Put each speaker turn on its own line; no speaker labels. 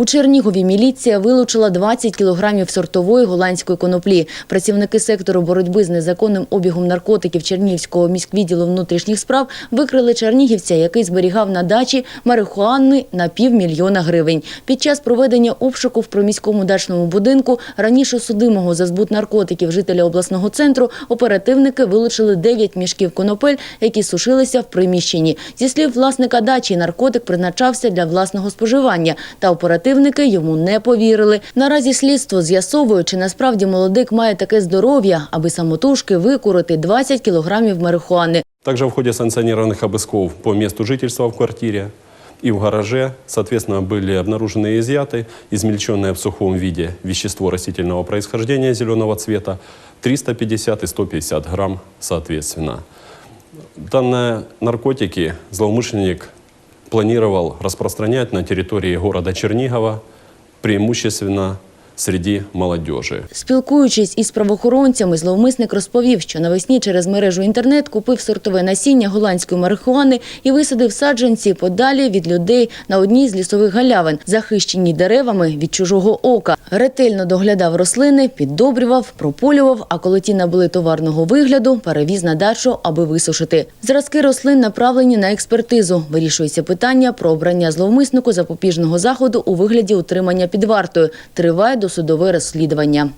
У Чернігові міліція вилучила 20 кілограмів сортової голландської коноплі. Працівники сектору боротьби з незаконним обігом наркотиків Чернігівського міськвідділу внутрішніх справ викрили чернігівця, який зберігав на дачі марихуани на півмільйона гривень. Під час проведення обшуку в приміському дачному будинку раніше судимого за збут наркотиків жителя обласного центру оперативники вилучили 9 мішків конопель, які сушилися в приміщенні. Зі слів власника дачі, наркотик призначався для власного споживання, та оперативники йому не повірили. Наразі слідство з'ясовує, чи насправді молодик має таке здоров'я, аби самотужки викурити 20 кілограмів марихуани.
Также в ходе санкционированных обысков по месту жительства в квартире и в гараже, соответственно, были обнаружены и изъяты измельченное в сухом виде вещество растительного происхождения зеленого цвета 350 и 150 грамм соответственно. Данные наркотики злоумышленник планировал распространять на территории города Чернигова, преимущественно среди молодежи.
Спілкуючись із правоохоронцями, зловмисник розповів, що навесні через мережу інтернет купив сортове насіння голландської марихуани і висадив саджанці подалі від людей на одній з лісових галявин, захищені деревами від чужого ока. Ретельно доглядав рослини, піддобрював, прополював, а коли ті набули товарного вигляду, перевіз на дачу, аби висушити. Зразки рослин направлені на експертизу. Вирішується питання про обрання зловмиснику запобіжного заходу у вигляді утримання під вартою. Триває досудове розслідування.